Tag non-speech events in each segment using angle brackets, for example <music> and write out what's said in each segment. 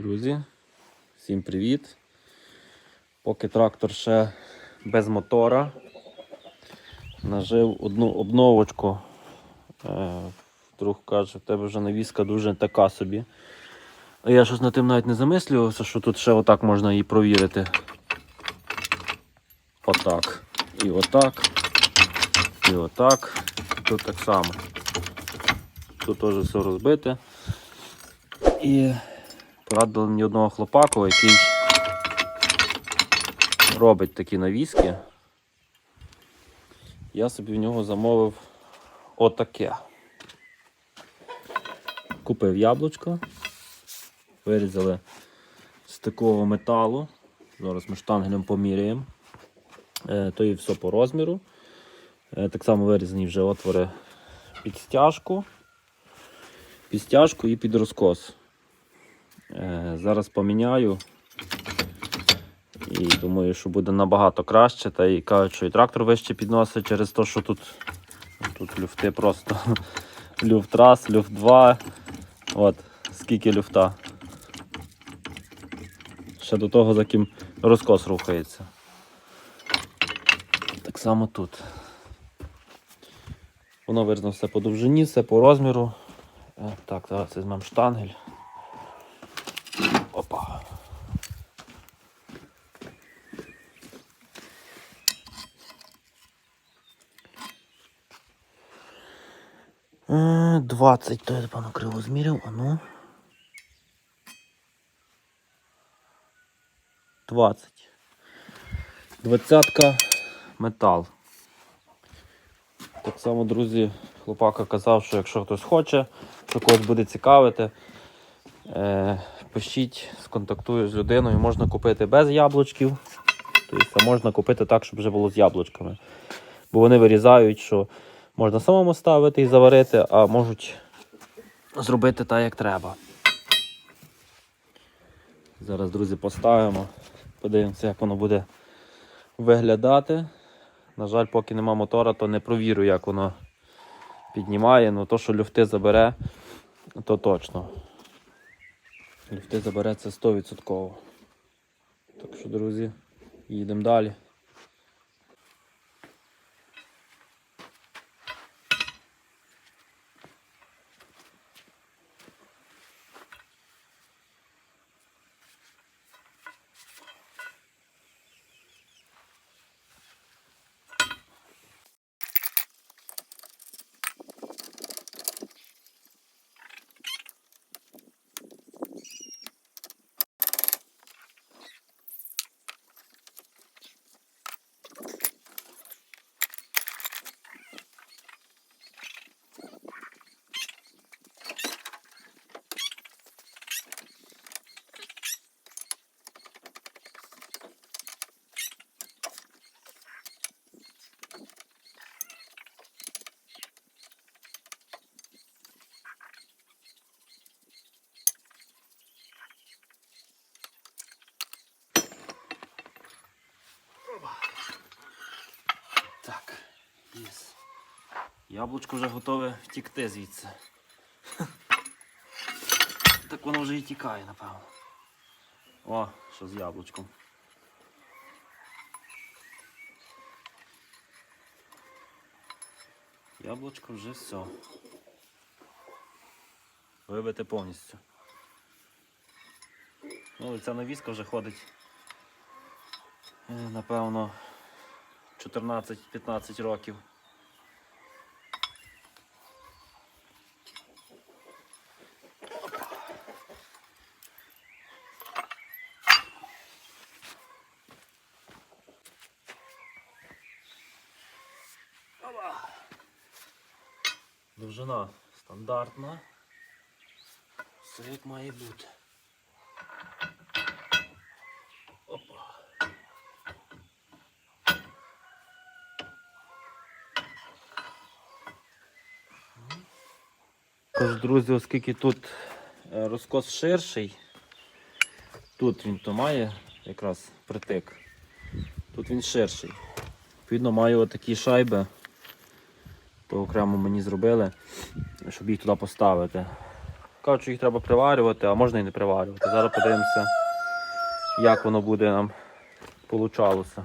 Друзі, всім привіт. Поки трактор ще без мотора. Нажив одну обновочку. Е, Друг каже, в тебе вже навіска дуже така собі. А я щось над тим навіть не замислювався, що тут ще отак можна її провірити. Отак. І отак. І отак. І тут так само. Тут теж все розбите. І порадили мені одного хлопаку, який робить такі навіски. Я собі в нього замовив отаке. Купив яблучко, вирізали з такого металу. Зараз ми штангелем поміряємо. Е, То є все по розміру. Е, Так само вирізані вже отвори під стяжку, під стяжку і під розкос. Е, Зараз поміняю. І думаю, що буде набагато краще. Та і кажуть, що і трактор вище підносить через те, що тут, тут люфти просто <laughs> люфт раз, люфт два. От, скільки люфта. Ще до того, за ким розкос рухається. Так само тут. Воно вирізано все по довжині, все по розміру. Е, Так, зараз візьмемо штангель. Опа. Е, 20, то я певно криво зміряв, а ну. 20. Двадцятка метал. Так само, друзі, хлопака казав, що якщо хтось хоче, що когось буде цікавити, е, пишіть, сконтактую з людиною, можна купити без яблучків. Тобто можна купити так, щоб вже було з яблучками. Бо вони вирізають, що можна самому ставити і заварити, а можуть зробити так, як треба. Зараз, друзі, поставимо. Подивимося, як воно буде виглядати. На жаль, поки нема мотора, то не провірю, як воно піднімає. Ну то, що люфти забере, то точно. Люфти забере це 100%. Так що, друзі, їдемо далі. Так, єс. Яблучко вже готове втікти звідси. <laughs> Так воно вже і тікає, напевно. О, що з яблучком. Яблучко вже все. Вибите повністю. Ну, ця навіска вже ходить. е, Напевно, 14-15 років. Довжина стандартна. Все як має бути. Тож, друзі, оскільки тут е, розкос ширший, тут він то має якраз притик, тут він ширший. Відповідно, маю отакі шайби, окремо мені зробили, щоб їх туди поставити. Кажуть, що їх треба приварювати, а можна і не приварювати. Зараз подивимося, як воно буде нам получалося.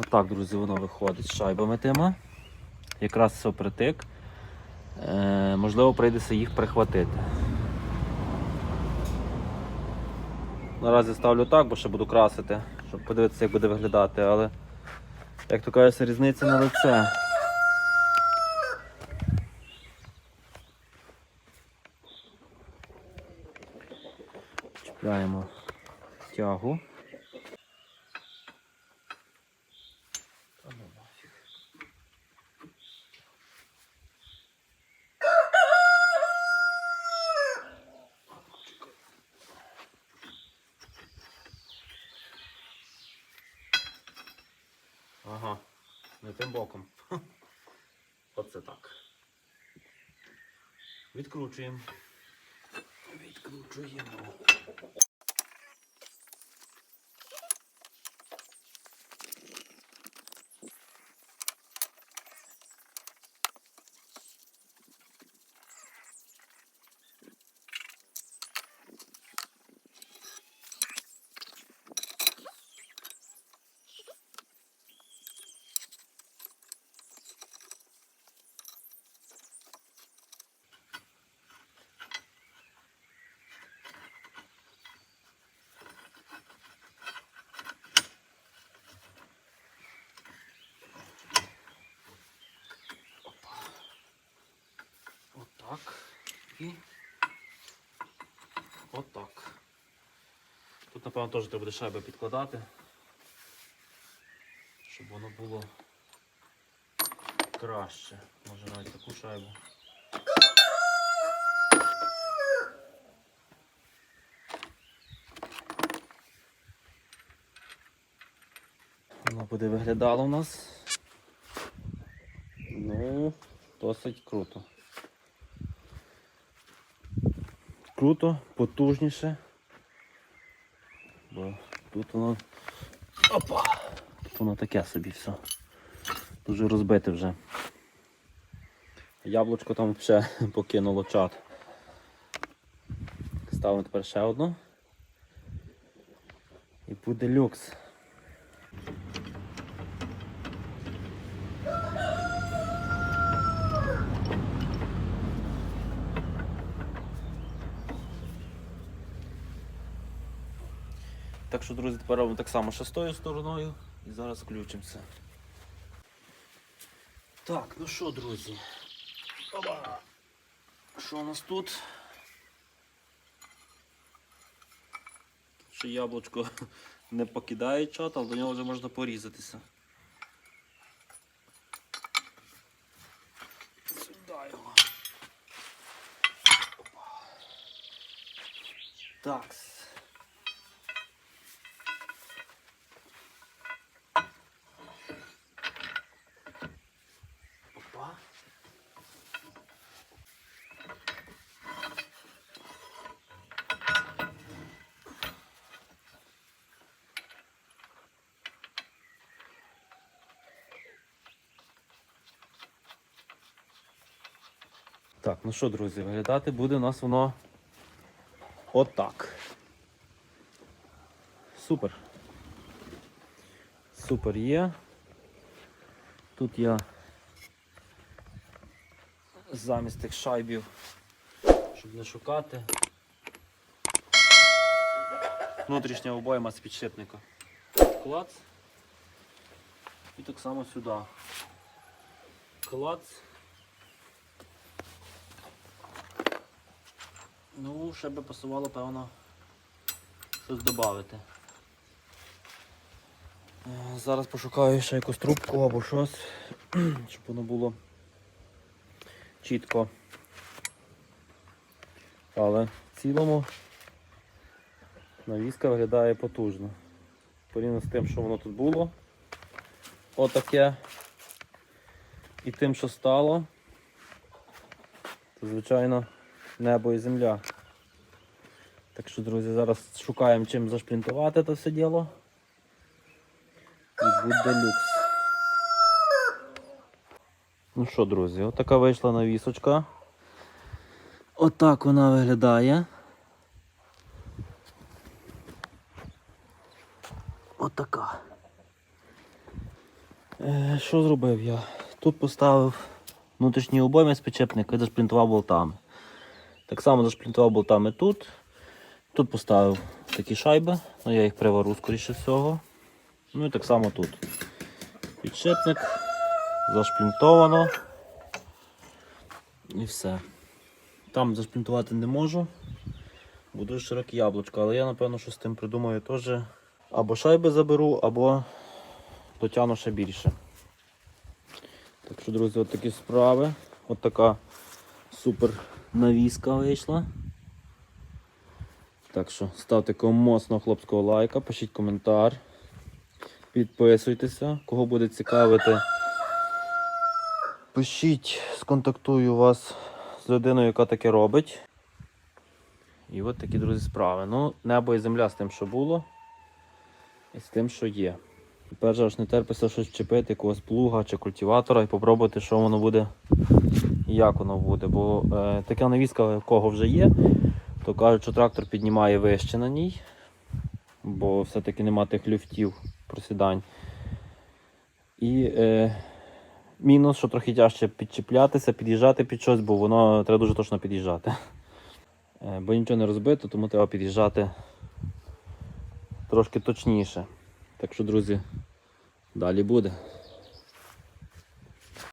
Отак, друзі, воно виходить з шайбами тима. Якраз все притик. Е, можливо, прийдеться їх прихватити. Наразі ставлю так, бо ще буду красити, щоб подивитися, як буде виглядати, але, як то кажеться, різниця на лице. Чіпляємо тягу. Та ну нафіг. Ага, не тим боком. Оце так. Відкручуємо. Відкручуємо. Отак. І отак. Тут, напевно, теж треба буде шайби підкладати, щоб воно було краще. Може навіть таку шайбу. Воно буде виглядало у нас. Ну, досить круто. Круто, потужніше. Бо тут воно. Опа! Тут воно таке собі все. Дуже розбите вже. Яблучко там ще <laughs> покинуло чат. Ставимо тепер ще одну. І буде люкс. Так що, друзі, тепер робимо так само шестою стороною і зараз включимося. Так, ну що, друзі? Оба! Що у нас тут? Ще яблучко <laughs> не покидає чат, але до нього вже можна порізатися. Сюди Так, ну що, друзі, виглядати буде у нас воно отак. Супер. Супер є. Тут я замість тих шайбів, щоб не шукати. Внутрішня обойма з підшипника. Клац. І так само сюди. Клац. Ну, ще би пасувало, певно, щось додати. Е, Зараз пошукаю ще якусь трубку або щось, <clears throat> щоб воно було чітко. Але в цілому навіска виглядає потужно. Порівняно з тим, що воно тут було. Отаке. І тим, що стало, то, звичайно, небо і земля. Так що, друзі, зараз шукаємо чим зашплінтувати це все діло. І буде люкс. Ну що, друзі, отака вийшла навісочка. Отак вона виглядає. Отака. Е, що зробив я? Тут поставив внутрішній обойми з підчепника і зашплінтував болтами. Так само зашплінтував болтами тут. Тут поставив такі шайби, ну я їх привару скоріше всього. Ну і так само тут. Підшипник, зашплінтовано. І все. Там зашплінтувати не можу. Бо дуже широке яблучко, але я напевно що з тим придумаю теж. Або шайби заберу, або дотягну ще більше. Так що, друзі, от такі справи. От така супер навіска вийшла. Так що ставте кому моцного хлопського лайка, пишіть коментар, підписуйтеся, кого буде цікавити. Пишіть, сконтактую вас з людиною, яка таке робить. І от такі, друзі, справи. Ну, небо і земля з тим, що було, і з тим, що є. Тепер же аж не терпиться щось вчепити, якогось плуга чи культиватора і попробувати, що воно буде як воно буде. Бо е, така навіска, в кого вже є, то кажуть, що трактор піднімає вище на ній, бо все-таки нема тих люфтів просідань. І е, мінус, що трохи тяжче підчіплятися, під'їжджати під щось, бо воно треба дуже точно під'їжджати. Е, бо нічого не розбито, тому треба під'їжджати трошки точніше. Так що, друзі, далі буде.